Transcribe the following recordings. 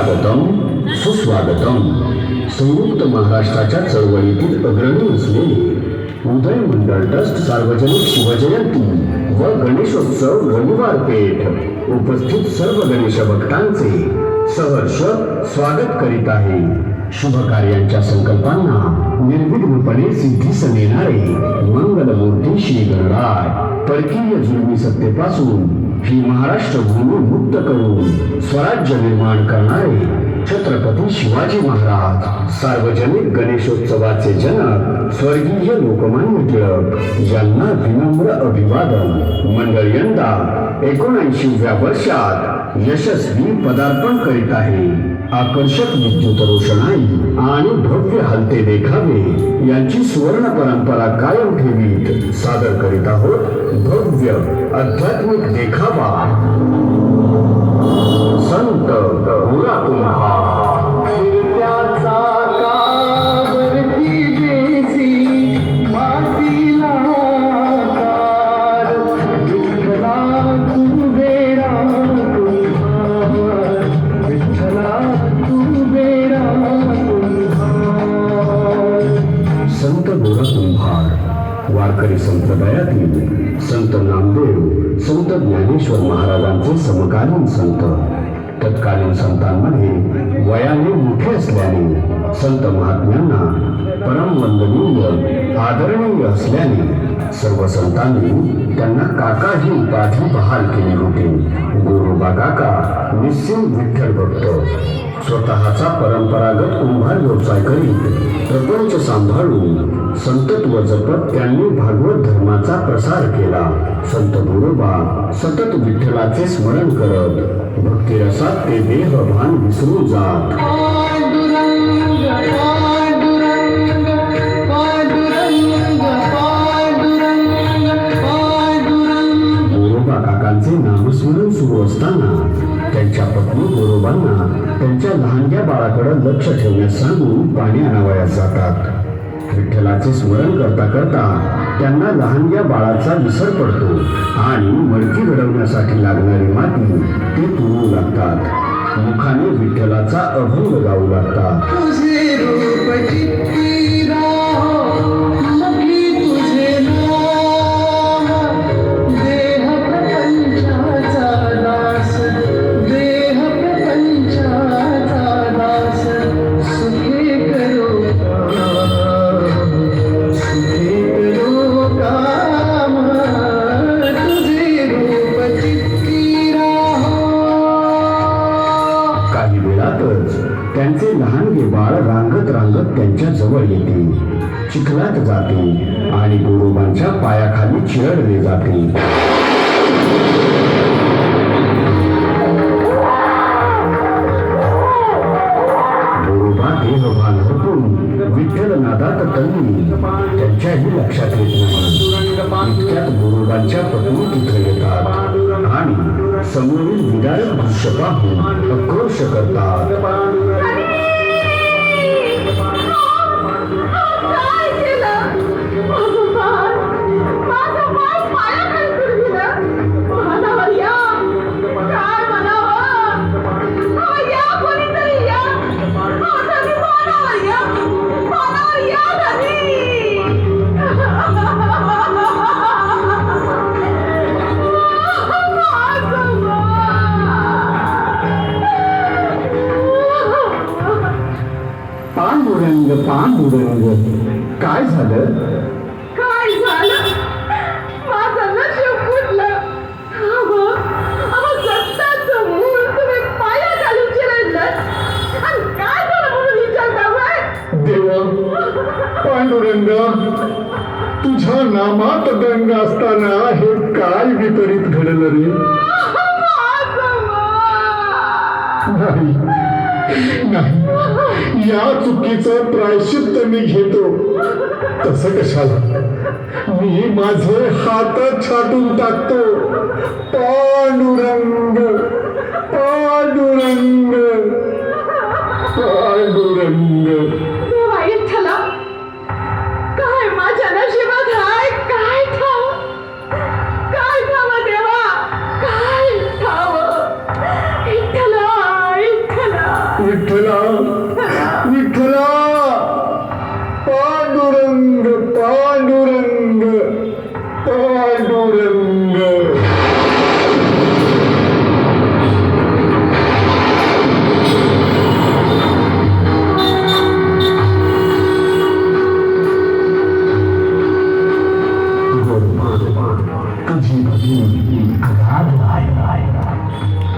स्वागतम. सुस्वागतम. संयुक्त महाराष्ट्राच्या चळवळीतील अग्रणी असलेले उदय मंडळ ट्रस्ट सार्वजनिक शिवजयंती व गणेशोत्सव रविवार पेठ उपस्थित सर्व गणेश भक्तांचे सहर्ष स्वागत करीत आहे. शुभ कार्यांच्या संकल्पांना निर्विघ्नपणे सिद्धीस नेणारे मंगलमूर्ती श्री गणराय परकीय जुलमी सत्तेपासून ही महाराष्ट्र भूमी मुक्त करून स्वराज्य निर्माण करणारे छत्रपती शिवाजी महाराज. सार्वजनिक गणेशोत्सवाचे जनक स्वर्गीय लोकमान्य टिळक यांना विनम्र अभिवादन. मंडळ यंदा एकोणऐंशीव्या वर्षात यशस्वी पदार्पण करीत आहे. आकर्षक विद्युत रोषणाई आणि भव्य हलते देखावे यांची सुवर्ण परंपरा कायम ठेवीत सादर करीत आहोत भव्य आध्यात्मिक देखावा. कुंभार वारकरी संप्रदायातील संत नामदेव, संत ज्ञानेश्वर महाराजांचे समकालीन संत, तत्कालीन संतांमध्ये वयाने मोठे असल्याने संत महात्म्यांना परमवंदनीय आदरणीय असल्याने सर्व संतांनी त्यांना काका ही उपाधी बहाल केली होती. गोरोबा काका निश्चित विठ्ठल भक्त. स्वतःचा परंपरागत कुंभार व्यवसाय करीत प्रपंच सांभाळून संतत्व जपत त्यांनी भागवत धर्माचा प्रसार केला. संत गुरुबा सतत विठ्ठलाचे स्मरण करत भक्तिरसात ते देहभान विसरू जात. पांडुरंग काकांचे नामस्मरण सुरू असताना त्यांच्या पत्नी गोरोबांना त्यांच्या लहानग्या बाळाकडे लक्ष ठेवण्यास सांगून पाणी आणावयास जातात. विठ्ठलाचे स्मरण करता करता त्यांना लहानग्या बाळाचा विसर पडतो आणि मडकी घडवण्यासाठी लागणारी माती ते तुरू लागतात. मुखाने विठ्ठलाचा अभंग गाऊ लागतात. रांगत जवळ येते चिखलात जाते आणि गोरोबांच्या पायाखाली चिरडले जाते गोरोबा देहभान हरपून विठ्ठल नादात त्यांच्याही लक्षात येत नाही इतक्यात गोरोबांच्या पत्नी तिथे येतात आणि समोरील विदारक दृश्य पाहून आक्रोश करतात. काय काय झालं काय झालं माझं नशीब फुटलं अहो, अहो, दत्ताचं मूळ तुम्ही पायाखाली चिरडलं. आणि काय झालं म्हणून विचारता व्हय? देवा पांडुरंग तुझ्या नामात गंग असताना हे काय विपरीत घडलं रे माझं बाळ. नाही नाही या चुकीचं प्रायश्चित्त मी घेतो. तसं कशाला? मी माझे हात छाटून टाकतो. पांडुरंग पांडुरंग पांडुरंग. हो काय माझ्या नशिबात विठ्ठला पांडुरंग पांडुरंग पांडुरंग। तुझी भगिनी अगाध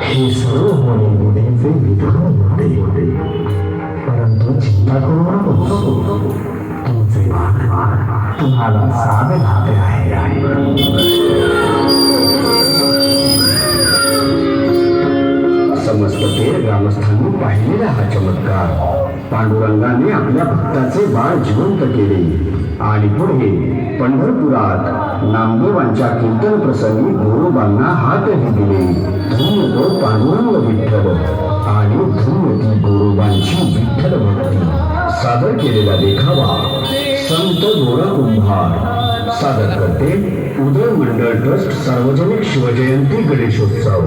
हे सर्व होणे मुलीचे विधान होते तुमचे तुम्हाला साथ घाते आहे समस्त ते ग्रामस्थांनी पाहिलेला हा चमत्कार पांडुरंगाने आपल्या भक्ताचे बाळ जिवंत केले आणि पुढे पंढरपुरात नामदेवांच्या कीर्तन प्रसंगी गोरोबांना हातही दिले धन्य तो पांडुरंग विठ्ठल आणि धन्य केलेला देखावा संत गोरा कुंभार सादर करते उदय मंडळ ट्रस्ट सार्वजनिक शिवजयंती गणेशोत्सव.